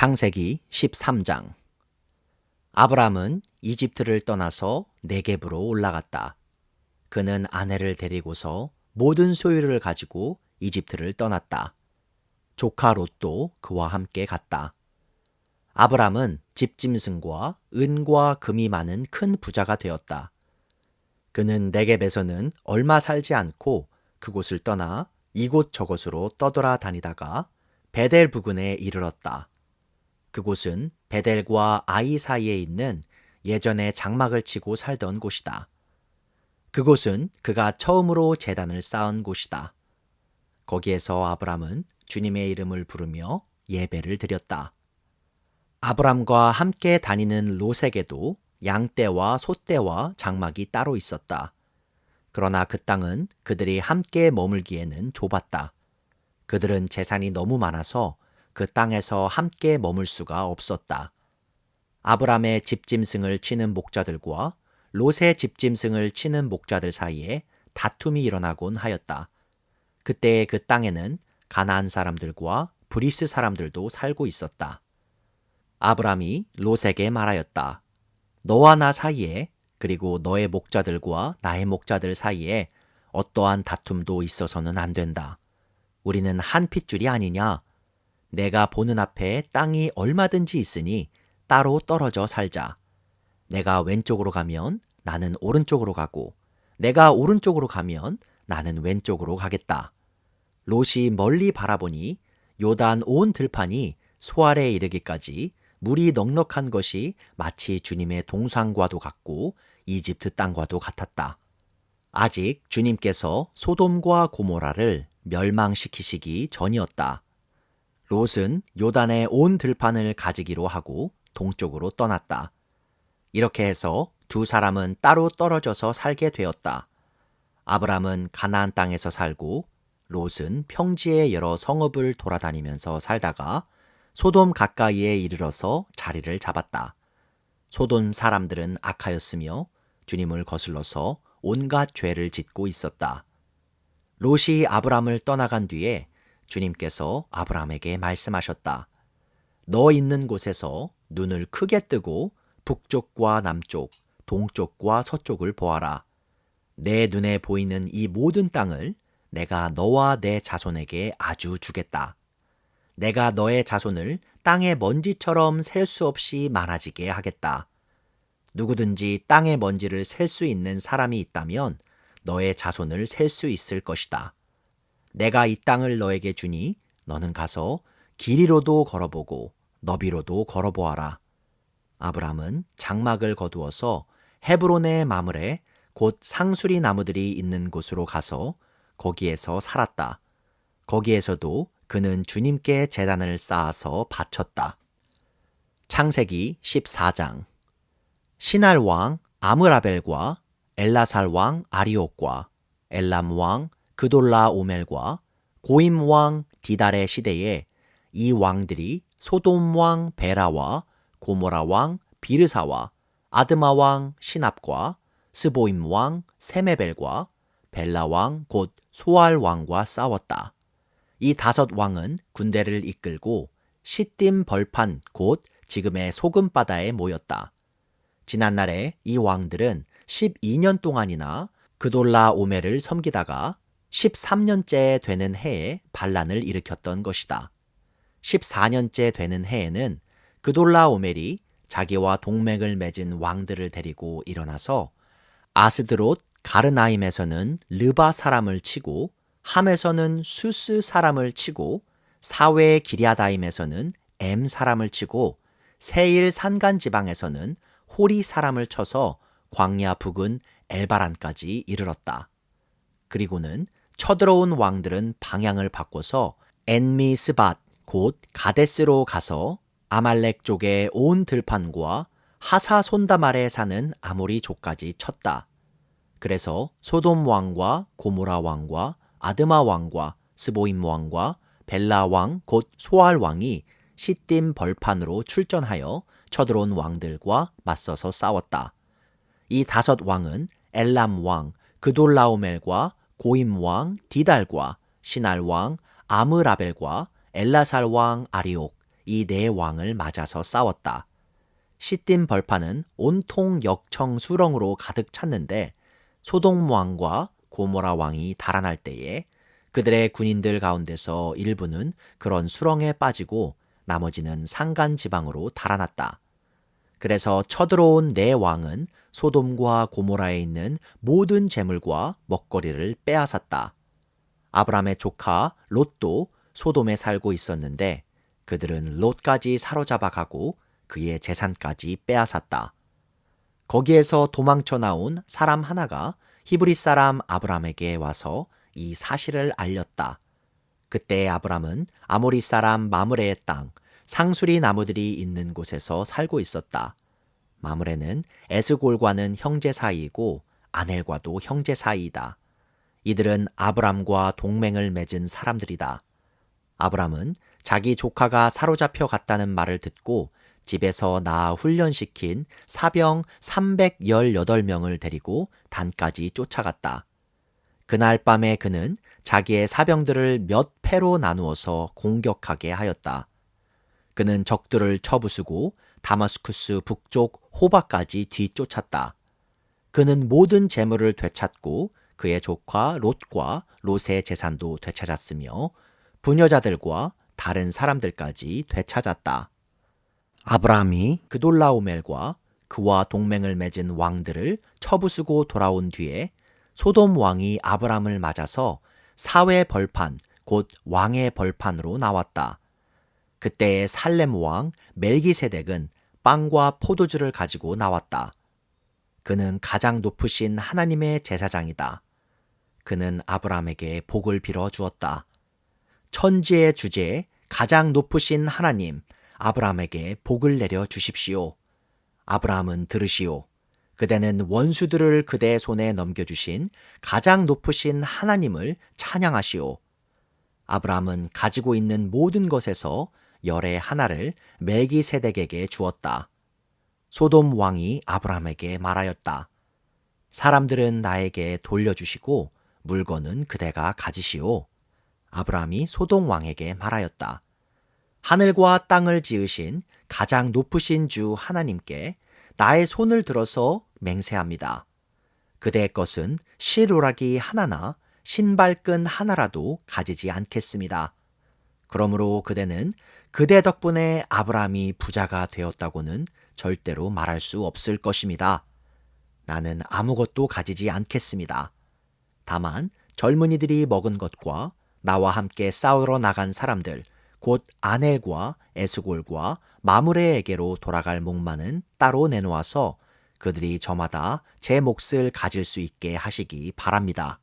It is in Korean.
창세기 13장 아브람은 이집트를 떠나서 네겝으로 올라갔다. 그는 아내를 데리고서 모든 소유를 가지고 이집트를 떠났다. 조카 롯도 그와 함께 갔다. 아브람은 집짐승과 은과 금이 많은 큰 부자가 되었다. 그는 네겝에서는 얼마 살지 않고 그곳을 떠나 이곳 저곳으로 떠돌아 다니다가 베델 부근에 이르렀다. 그곳은 베델과 아이 사이에 있는 예전에 장막을 치고 살던 곳이다. 그곳은 그가 처음으로 재단을 쌓은 곳이다. 거기에서 아브람은 주님의 이름을 부르며 예배를 드렸다. 아브람과 함께 다니는 롯에게도 양떼와 소떼와 장막이 따로 있었다. 그러나 그 땅은 그들이 함께 머물기에는 좁았다. 그들은 재산이 너무 많아서 그 땅에서 함께 머물 수가 없었다. 아브람의 집짐승을 치는 목자들과 롯의 집짐승을 치는 목자들 사이에 다툼이 일어나곤 하였다. 그때 그 땅에는 가나안 사람들과 브리스 사람들도 살고 있었다. 아브람이 롯에게 말하였다. 너와 나 사이에 그리고 너의 목자들과 나의 목자들 사이에 어떠한 다툼도 있어서는 안 된다. 우리는 한 핏줄이 아니냐? 내가 보는 앞에 땅이 얼마든지 있으니 따로 떨어져 살자. 내가 왼쪽으로 가면 나는 오른쪽으로 가고, 내가 오른쪽으로 가면 나는 왼쪽으로 가겠다. 롯이 멀리 바라보니 요단 온 들판이 소알에 이르기까지 물이 넉넉한 것이 마치 주님의 동상과도 같고 이집트 땅과도 같았다. 아직 주님께서 소돔과 고모라를 멸망시키시기 전이었다. 롯은 요단의 온 들판을 가지기로 하고 동쪽으로 떠났다. 이렇게 해서 두 사람은 따로 떨어져서 살게 되었다. 아브람은 가나안 땅에서 살고 롯은 평지의 여러 성읍을 돌아다니면서 살다가 소돔 가까이에 이르러서 자리를 잡았다. 소돔 사람들은 악하였으며 주님을 거슬러서 온갖 죄를 짓고 있었다. 롯이 아브람을 떠나간 뒤에 주님께서 아브람에게 말씀하셨다. 너 있는 곳에서 눈을 크게 뜨고 북쪽과 남쪽, 동쪽과 서쪽을 보아라. 내 눈에 보이는 이 모든 땅을 내가 너와 내 자손에게 아주 주겠다. 내가 너의 자손을 땅의 먼지처럼 셀 수 없이 많아지게 하겠다. 누구든지 땅의 먼지를 셀 수 있는 사람이 있다면 너의 자손을 셀 수 있을 것이다. 내가 이 땅을 너에게 주니 너는 가서 길이로도 걸어보고 너비로도 걸어보아라. 아브람은 장막을 거두어서 헤브론의 마물에 곧 상수리 나무들이 있는 곳으로 가서 거기에서 살았다. 거기에서도 그는 주님께 재단을 쌓아서 바쳤다. 창세기 14장 시날 왕 아므라벨과 엘라살 왕 아리옥과 엘람 왕 그돌라 오멜과 고임 왕 디달의 시대에 이 왕들이 소돔 왕 베라와 고모라 왕 비르사와 아드마 왕 시납과 스보임 왕 세메벨과 벨라 왕 곧 소알 왕과 싸웠다. 이 다섯 왕은 군대를 이끌고 시딤 벌판 곧 지금의 소금바다에 모였다. 지난날에 이 왕들은 12년 동안이나 그돌라 오멜을 섬기다가 13년째 되는 해에 반란을 일으켰던 것이다. 14년째 되는 해에는 그돌라 오멜이 자기와 동맹을 맺은 왕들을 데리고 일어나서 아스드롯 가르나임에서는 르바 사람을 치고 함에서는 수스 사람을 치고 사외 기리아다임에서는 엠 사람을 치고 세일 산간 지방에서는 호리 사람을 쳐서 광야 북은 엘바란까지 이르렀다. 그리고는 쳐들어온 왕들은 방향을 바꿔서 엔미스밭 곧 가데스로 가서 아말렉 쪽의 온 들판과 하사 손다말에 사는 아모리 족까지 쳤다. 그래서 소돔 왕과 고모라 왕과 아드마 왕과 스보임 왕과 벨라 왕 곧 소알 왕이 시딤 벌판으로 출전하여 쳐들어온 왕들과 맞서서 싸웠다. 이 다섯 왕은 엘람 왕 그돌라오멜과 고임 왕 디달과 시날 왕 아므라벨과 엘라살 왕 아리옥 이 네 왕을 맞아서 싸웠다. 시딤 벌판은 온통 역청 수렁으로 가득 찼는데 소돔 왕과 고모라 왕이 달아날 때에 그들의 군인들 가운데서 일부는 그런 수렁에 빠지고 나머지는 산간 지방으로 달아났다. 그래서 쳐들어온 네 왕은 소돔과 고모라에 있는 모든 재물과 먹거리를 빼앗았다. 아브람의 조카 롯도 소돔에 살고 있었는데 그들은 롯까지 사로잡아 가고 그의 재산까지 빼앗았다. 거기에서 도망쳐 나온 사람 하나가 히브리 사람 아브람에게 와서 이 사실을 알렸다. 그때 아브람은 아모리 사람 마므레의 땅 상수리 나무들이 있는 곳에서 살고 있었다. 마므레는 에스골과는 형제 사이이고 아넬과도 형제 사이이다. 이들은 아브람과 동맹을 맺은 사람들이다. 아브람은 자기 조카가 사로잡혀 갔다는 말을 듣고 집에서 낳아 훈련시킨 사병 318명을 데리고 단까지 쫓아갔다. 그날 밤에 그는 자기의 사병들을 몇 패로 나누어서 공격하게 하였다. 그는 적들을 쳐부수고 다마스쿠스 북쪽 호바까지 뒤쫓았다. 그는 모든 재물을 되찾고 그의 조카 롯과 롯의 재산도 되찾았으며 부녀자들과 다른 사람들까지 되찾았다. 아브라함이 그돌라오멜과 그와 동맹을 맺은 왕들을 쳐부수고 돌아온 뒤에 소돔 왕이 아브람을 맞아서 사회 벌판 곧 왕의 벌판으로 나왔다. 그때의 살렘 왕 멜기세덱은 빵과 포도주를 가지고 나왔다. 그는 가장 높으신 하나님의 제사장이다. 그는 아브람에게 복을 빌어 주었다. 천지의 주제 가장 높으신 하나님 아브람에게 복을 내려 주십시오. 아브라함은 들으시오. 그대는 원수들을 그대 손에 넘겨주신 가장 높으신 하나님을 찬양하시오. 아브라함은 가지고 있는 모든 것에서 열의 하나를 멜기세덱에게 주었다. 소돔 왕이 아브라함에게 말하였다. 사람들은 나에게 돌려주시고 물건은 그대가 가지시오. 아브라함이 소돔 왕에게 말하였다. 하늘과 땅을 지으신 가장 높으신 주 하나님께 나의 손을 들어서 맹세합니다. 그대의 것은 실오라기 하나나 신발끈 하나라도 가지지 않겠습니다. 그러므로 그대는 그대 덕분에 아브라함이 부자가 되었다고는 절대로 말할 수 없을 것입니다. 나는 아무것도 가지지 않겠습니다. 다만 젊은이들이 먹은 것과 나와 함께 싸우러 나간 사람들, 곧 아넬과 에스골과 마무레에게로 돌아갈 목마는 따로 내놓아서 그들이 저마다 제 몫을 가질 수 있게 하시기 바랍니다.